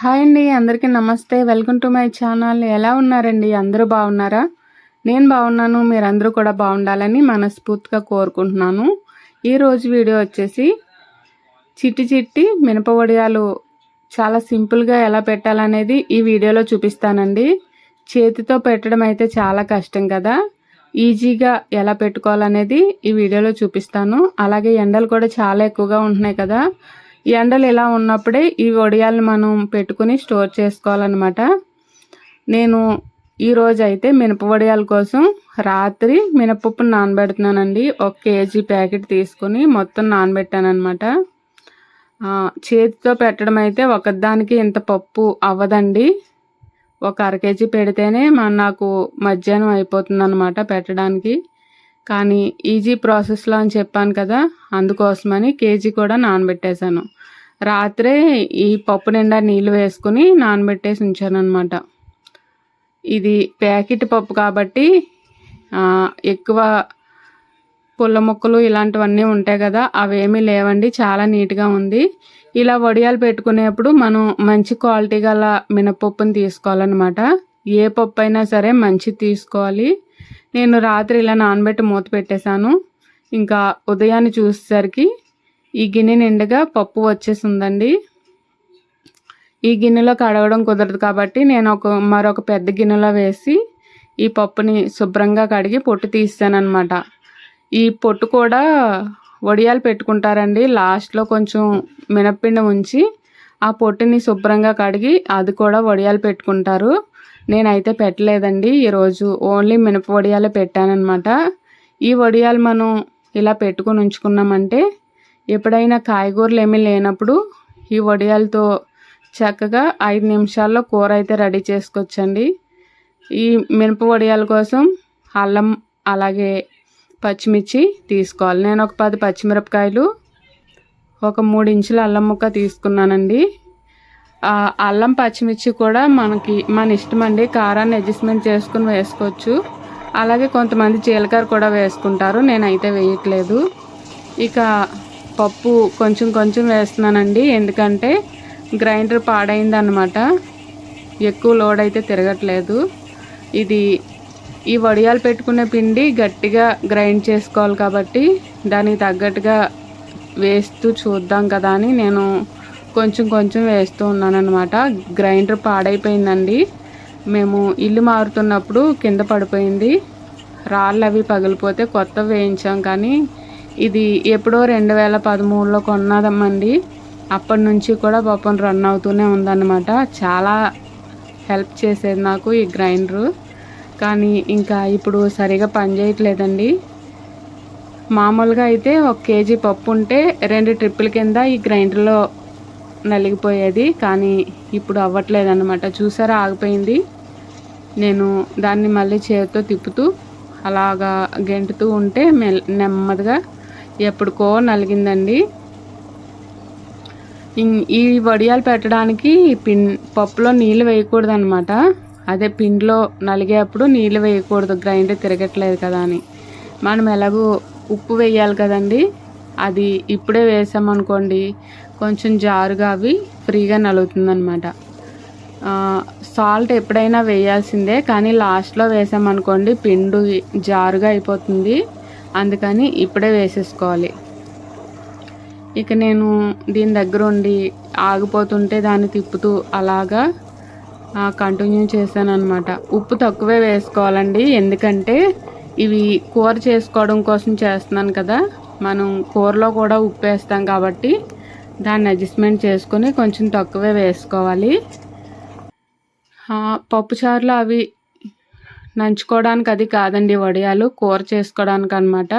Hi అండి అందరికీ నమస్తే. వెల్కమ్ టు మై ఛానల్ ఎలా ఉన్నారండి? అందరూ బాగున్నారా? నేను బాగున్నాను. మీరందరూ కూడా బాగుండాలని మనస్ఫూర్తిగా కోరుకుంటున్నాను. ఈరోజు వీడియో వచ్చేసి చిట్టి చిట్టి మినప వడియాలు చాలా సింపుల్గా ఎలా పెట్టాలనేది ఈ వీడియోలో చూపిస్తానండి. చేతితో పెట్టడం అయితే చాలా కష్టం కదా. ఈజీగా ఎలా పెట్టుకోవాలనేది ఈ వీడియోలో చూపిస్తాను. అలాగే ఎండలు కూడా చాలా ఎక్కువగా ఉంటున్నాయి కదా. ఎండలు ఇలా ఉన్నప్పుడే ఈ వడియాలను మనం పెట్టుకుని స్టోర్ చేసుకోవాలన్నమాట. నేను ఈరోజు అయితే మినప వడియాల కోసం రాత్రి మినపప్పు నానబెడుతున్నానండి. ఒక కేజీ ప్యాకెట్ తీసుకుని మొత్తం నానబెట్టాను అనమాట చేతితో పెట్టడం అయితే ఒకదానికి ఇంత పప్పు అవ్వదండి. ఒక అర కేజీ పెడితేనే మన నాకు మధ్యాహ్నం అయిపోతుంది అనమాట పెట్టడానికి. కానీ ఈజీ ప్రాసెస్లో అని చెప్పాను కదా అందుకోసమని కేజీ కూడా నానబెట్టేశాను. రాత్రే ఈ పప్పు నిండా నీళ్ళు వేసుకుని నానబెట్టేసి ఉంచాను అనమాట ఇది ప్యాకెట్ పప్పు కాబట్టి ఎక్కువ పుల్ల ముక్కలు ఇలాంటివన్నీ ఉంటాయి కదా అవేమీ లేవండి చాలా నీట్గా ఉంది. ఇలా వడియాలు పెట్టుకునేప్పుడు మనం మంచి క్వాలిటీ గల మినపప్పుని తీసుకోవాలన్నమాట. ఏ పప్పు అయినా సరే మంచి తీసుకోవాలి. నేను రాత్రి ఇలా నానబెట్టి మూత పెట్టేశాను. ఇంకా ఉదయాన్నే చూసేసరికి ఈ గిన్నె నిండుగా పప్పు వచ్చేసిందండి. ఈ గిన్నెలో కడగడం కుదరదు కాబట్టి నేను ఒక మరొక పెద్ద గిన్నెలో వేసి ఈ పప్పుని శుభ్రంగా కడిగి పొట్టు తీసానమాట ఈ పొట్టు కూడా వడియాలు పెట్టుకుంటారండి. లాస్ట్లో కొంచెం మినప్పిండి ఉంచి ఆ పొట్టుని శుభ్రంగా కడిగి అది కూడా వడియాలు పెట్టుకుంటారు. నేనైతే పెట్టలేదండి. ఈరోజు ఓన్లీ మినప వడియాలే పెట్టానమాట ఈ వడియాలు మనం ఇలా పెట్టుకుని ఉంచుకున్నామంటే ఎప్పుడైనా కాయగూరలు ఏమీ లేనప్పుడు ఈ వడియాలతో చక్కగా ఐదు నిమిషాల్లో కూర అయితే రెడీ చేసుకోవచ్చండి. ఈ మినప వడియాల కోసం అల్లం అలాగే పచ్చిమిర్చి తీసుకోవాలి. నేను ఒక పది పచ్చిమిరపకాయలు ఒక మూడు ఇంచుల అల్లం ముక్క తీసుకున్నానండి. అల్లం పచ్చిమిర్చి కూడా మనకి మన ఇష్టం అండి కారాన్ని అడ్జస్ట్మెంట్ చేసుకుని వేసుకోవచ్చు. అలాగే కొంతమంది జీలకర్ర కూడా వేసుకుంటారు. నేనైతే వేయట్లేదు. ఇక పప్పు కొంచెం కొంచెం వేస్తున్నానండి. ఎందుకంటే గ్రైండర్ పాడైందనమాట ఎక్కువ లోడ్ అయితే తిరగట్లేదు. ఇది ఈ వడియాలు పెట్టుకునే పిండి గట్టిగా గ్రైండ్ చేసుకోవాలి కాబట్టి దానికి తగ్గట్టుగా వేస్తూ చూద్దాం కదా అని నేను కొంచెం కొంచెం వేస్తూ ఉన్నానమాట గ్రైండర్ పాడైపోయిందండి. మేము ఇల్లు మారుతున్నప్పుడు కింద పడిపోయింది. రాళ్ళు అవి పగిలిపోతే కొత్త వేయించాం కానీ ఇది ఎప్పుడో రెండు వేల పదమూడులో కొన్నదమ్మండి. అప్పటి నుంచి కూడా పాపం రన్ అవుతూనే ఉందన్నమాట. చాలా హెల్ప్ చేసేది నాకు ఈ గ్రైండరు. కానీ ఇంకా ఇప్పుడు సరిగా పనిచేయట్లేదండి మామూలుగా అయితే ఒక కేజీ పప్పు ఉంటే రెండు ట్రిప్పుల కింద ఈ గ్రైండర్లో నలిగిపోయేది కానీ ఇప్పుడు అవ్వట్లేదు అనమాట చూసారా? ఆగిపోయింది. నేను దాన్ని మళ్ళీ చేతితో తిప్పుతూ అలాగా గెంటుతూ ఉంటే మెల్ నెమ్మదిగా ఎప్పటికో నలిగిందండి. ఈ వడియాలు పెట్టడానికి పిన్ పప్పులో నీళ్ళు వేయకూడదు అనమాట అదే పిండిలో నలిగేప్పుడు నీళ్ళు వేయకూడదు. గ్రైండర్ తిరగట్లేదు కదా అని. మనం ఎలాగో ఉప్పు వేయాలి కదండి. అది ఇప్పుడే వేసామనుకోండి కొంచెం జారుగా అవి ఫ్రీగా నలుగుతుందనమాట సాల్ట్ ఎప్పుడైనా వేయాల్సిందే కానీ లాస్ట్లో వేసామనుకోండి పిండు జారుగా అయిపోతుంది. అందుకని ఇప్పుడే వేసేసుకోవాలి. ఇక నేను దీని దగ్గర ఉండి ఆగిపోతుంటే దాన్ని తిప్పుతూ అలాగా కంటిన్యూ చేశాను అనమాట ఉప్పు తక్కువే వేసుకోవాలండి ఎందుకంటే ఇవి కూర చేసుకోవడం కోసం చేస్తున్నాను కదా. మనం కూరలో కూడా ఉప్పు వేస్తాం కాబట్టి దాన్ని అడ్జస్ట్మెంట్ చేసుకొని కొంచెం తక్కువే వేసుకోవాలి. పప్పుచారులు అవి నంచుకోవడానికి అది కాదండి వడియాలు కూర చేసుకోవడానికి అనమాట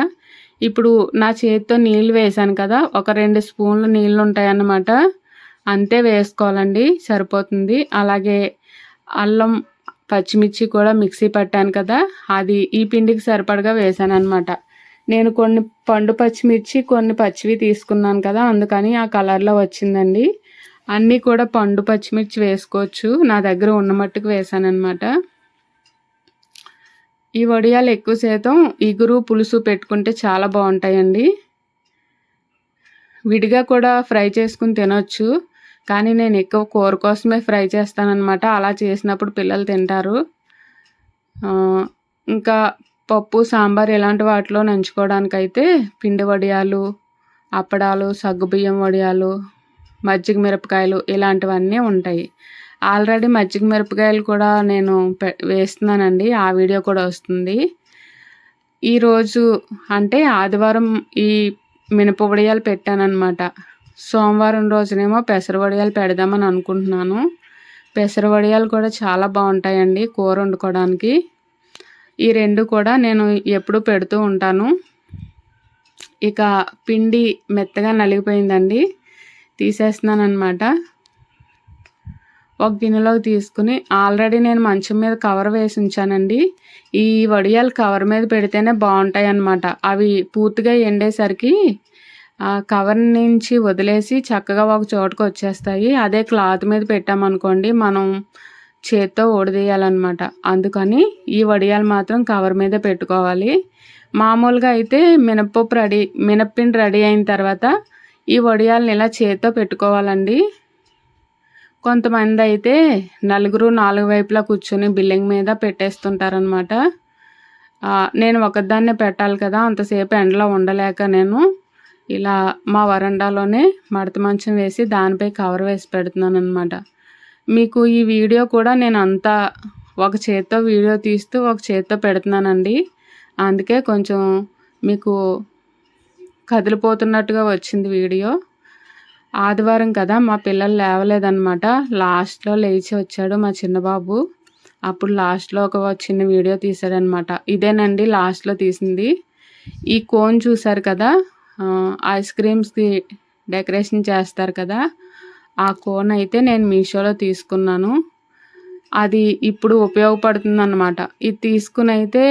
ఇప్పుడు నా చేతితో నీళ్ళు వేసాను కదా ఒక రెండు స్పూన్లు నీళ్ళు ఉంటాయన్నమాట. అంతే వేసుకోవాలండి సరిపోతుంది. అలాగే అల్లం పచ్చిమిర్చి కూడా మిక్సీ పట్టాను కదా అది ఈ పిండికి సరిపడగా వేసాను అనమాట నేను కొన్ని పండు పచ్చిమిర్చి కొన్ని పచ్చివి తీసుకున్నాను కదా అందుకని ఆ కలర్లో వచ్చిందండి. అన్నీ కూడా పండు పచ్చిమిర్చి వేసుకోవచ్చు. నా దగ్గర ఉన్న మట్టుకు వేసానమాట ఈ వడియాలు ఎక్కువ శాతం ఇగురు పులుసు పెట్టుకుంటే చాలా బాగుంటాయండి. విడిగా కూడా ఫ్రై చేసుకుని తినొచ్చు. కానీ నేను ఎక్కువ కూర కోసమే ఫ్రై చేస్తానన్నమాట. అలా చేసినప్పుడు పిల్లలు తింటారు. ఇంకా పప్పు సాంబార్ ఇలాంటి వాటిలో నంచుకోవడానికైతే పిండి వడియాలు అప్పడాలు సగ్గుబియ్యం వడియాలు మజ్జిగ మిరపకాయలు ఇలాంటివన్నీ ఉంటాయి. ఆల్రెడీ మజ్జిగ మిరపకాయలు కూడా నేను పె వేస్తున్నానండి. ఆ వీడియో కూడా వస్తుంది. ఈరోజు అంటే ఆదివారం ఈ మినప వడియాలు పెట్టానన్నమాట. సోమవారం రోజునేమో పెసర వడియాలు పెడదామని అనుకుంటున్నాను. పెసర వడియాలు కూడా చాలా బాగుంటాయండి కూర వండుకోవడానికి. ఈ రెండు కూడా నేను ఎప్పుడు పెడుతూ ఉంటాను. ఇక పిండి మెత్తగా నలిగిపోయిందండి. తీసేస్తున్నాను అనమాట ఒక గిన్నెలోకి తీసుకుని ఆల్రెడీ నేను మంచం మీద కవర్ వేసి ఉంచానండి. ఈ వడియాలు కవర్ మీద పెడితేనే బాగుంటాయి అన్నమాట అవి పూర్తిగా ఎండేసరికి ఆ కవర్ నుంచి వదిలేసి చక్కగా ఒక చోటుకు వచ్చేస్తాయి అదే క్లాత్ మీద పెట్టామనుకోండి మనం చేత్తో ఓడదీయాలన్నమాట అందుకని ఈ వడియాలు మాత్రం కవర్ మీద పెట్టుకోవాలి. మామూలుగా అయితే మినప్పప్పు రెడీ మినప్పిండి రెడీ అయిన తర్వాత ఈ వడియాలను ఇలా చేత్తో పెట్టుకోవాలండి. కొంతమంది అయితే నలుగురు నాలుగు వైపులా కూర్చొని బిల్లింగ్ మీద పెట్టేస్తుంటారనమాట నేను ఒకదాన్నే పెట్టాలి కదా అంతసేపు ఎండలో ఉండలేక నేను ఇలా మా వరండాలోనే మడత మంచం వేసి దానిపై కవర్ వేసి పెడుతున్నాను అనమాట మీకు ఈ వీడియో కూడా నేను అంతా ఒక చేత్తో వీడియో తీస్తూ ఒక చేత్తో పెడుతున్నానండి. అందుకే కొంచెం మీకు కదిలిపోతున్నట్టుగా వచ్చింది వీడియో. ఆదివారం కదా మా పిల్లలు లేవలేదన్నమాట. లాస్ట్లో లేచి వచ్చాడు మా చిన్నబాబు. అప్పుడు లాస్ట్లో ఒక చిన్న వీడియో తీశాడనమాట ఇదేనండి లాస్ట్లో తీసింది. ఈ కోన్ చూశారు కదా? ఐస్ క్రీమ్స్కి డెకరేషన్ చేస్తారు కదా? ఆ కోన్ అయితే నేను మీషోలో తీసుకున్నాను. అది ఇప్పుడు ఉపయోగపడుతుంది అనమాట ఇది తీసుకుని అయితే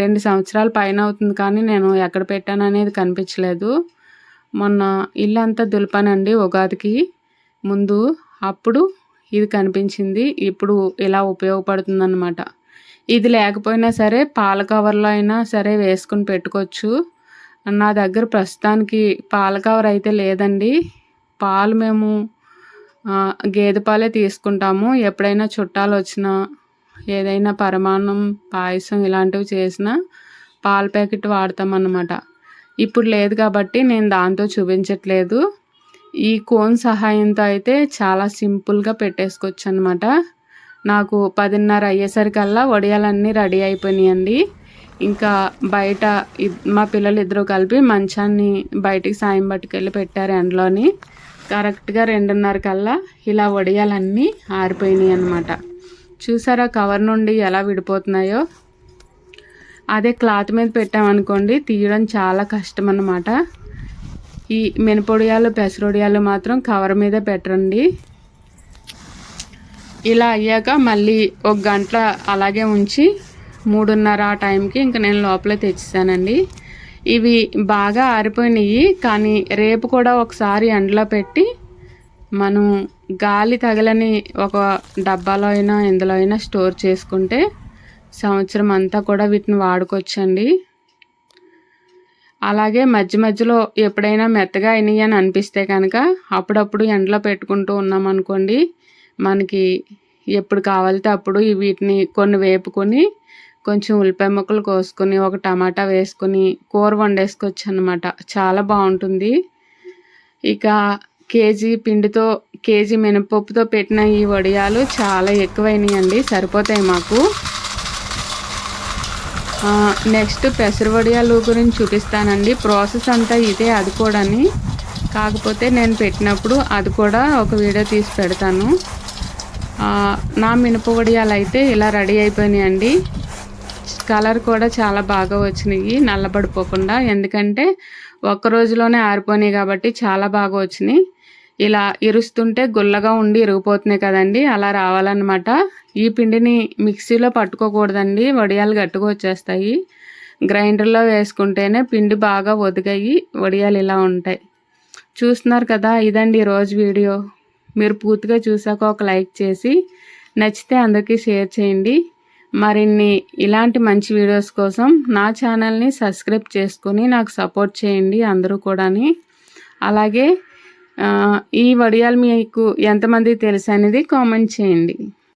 రెండు సంవత్సరాల పైన అవుతుంది కానీ నేను ఎక్కడ పెట్టాను అనేది కనిపించలేదు. మొన్న ఇల్లు అంతా దులిపానండి ఉగాదికి ముందు. అప్పుడు ఇది కనిపించింది. ఇప్పుడు ఇలా ఉపయోగపడుతుంది అనమాట ఇది లేకపోయినా సరే పాల కవర్లో అయినా సరే వేసుకుని పెట్టుకోవచ్చు. నా దగ్గర ప్రస్తుతానికి పాల కవర్ అయితే లేదండి. పాలు మేము గేదె పాలే తీసుకుంటాము. ఎప్పుడైనా చుట్టాలు వచ్చినా ఏదైనా పరమాన్నం పాయసం ఇలాంటివి చేసినా పాల ప్యాకెట్ వాడతాం అన్నమాట ఇప్పుడు లేదు కాబట్టి నేను దాంతో చూపించట్లేదు. ఈ కోన్ సహాయంతో అయితే చాలా సింపుల్గా పెట్టేసుకోవచ్చు అనమాట నాకు పదిన్నర అయ్యేసరికల్లా వడియాలన్నీ రెడీ అయిపోయినాయండి. ఇంకా బయట మా పిల్లలు ఇద్దరు కలిపి మంచాన్ని బయటికి సాయం పట్టుకెళ్ళి పెట్టారు ఎండలోని. కరెక్ట్గా రెండున్నర కల్లా ఇలా వడియాలన్నీ ఆరిపోయినాయి అనమాట చూసారా కవర్ నుండి ఎలా విడిపోతున్నాయో? అదే క్లాత్ మీద పెట్టామనుకోండి తీయడం చాలా కష్టం అన్నమాట. ఈ మినపొడియాలు పెసరొడియాలు మాత్రం కవర్ మీద పెట్టండి ఇలా అయ్యాక మళ్ళీ ఒక గంట అలాగే ఉంచి మూడున్నర ఆ టైంకి ఇంక నేను లోపల తెచ్చేసానండి. ఇవి బాగా ఆరిపోయినాయి కానీ రేపు కూడా ఒకసారి ఎండలో పెట్టి మనం గాలి తగలని ఒక డబ్బాలో అయినా ఎందులో అయినా స్టోర్ చేసుకుంటే సంవత్సరం అంతా కూడా వీటిని వాడుకోవచ్చండి. అలాగే మధ్య మధ్యలో ఎప్పుడైనా మెత్తగా అయినాయి అని అనిపిస్తే కనుక అప్పుడప్పుడు ఎండలో పెట్టుకుంటూ ఉన్నామనుకోండి మనకి ఎప్పుడు కావాలితే అప్పుడు వీటిని కొన్ని వేపుకొని కొంచెం ఉల్లిపాయ ముక్కలు కోసుకొని ఒక టమాటా వేసుకొని కూర వండేసుకోవచ్చు అనమాట చాలా బాగుంటుంది. ఇక కేజీ పిండితో కేజీ మినపప్పుతో పెట్టిన ఈ వడియాలు చాలా ఎక్కువైనాయి అండి సరిపోతాయి మాకు. నెక్స్ట్ పెసర వడియాలు గురించి చూపిస్తానండి. ప్రాసెస్ అంతా ఇదే అది కూడాని. కాకపోతే నేను పెట్టినప్పుడు అది కూడా ఒక వీడియో తీసి పెడతాను. నా మినప వడియాలు అయితే ఇలా రెడీ అయిపోయినాయండి. కలర్ కూడా చాలా బాగా వచ్చినాయి నల్లబడిపోకుండా. ఎందుకంటే ఒక్క రోజులోనే ఆరిపోయినాయి కాబట్టి చాలా బాగా వచ్చినాయి. ఇలా ఇరుస్తుంటే గుల్లగా ఉండి ఇరిగిపోతున్నాయి కదండి అలా రావాలన్నమాట. ఈ పిండిని మిక్సీలో పట్టుకోకూడదండి వడియాలు గట్టుగా వచ్చేస్తాయి. గ్రైండర్లో వేసుకుంటేనే పిండి బాగా ఒదిగాయి వడియాలు ఇలా ఉంటాయి. చూస్తున్నారు కదా ఇదండి ఈరోజు వీడియో. మీరు పూర్తిగా చూసాక ఒక లైక్ చేసి నచ్చితే అందరికీ షేర్ చేయండి. మరిన్ని ఇలాంటి మంచి వీడియోస్ కోసం నా ఛానల్ని సబ్స్క్రైబ్ చేసుకొని నాకు సపోర్ట్ చేయండి అందరూ కూడాని. అలాగే ఈ వడియాలు మీకు ఎంతమంది తెలుసు అనేది కామెంట్ చేయండి.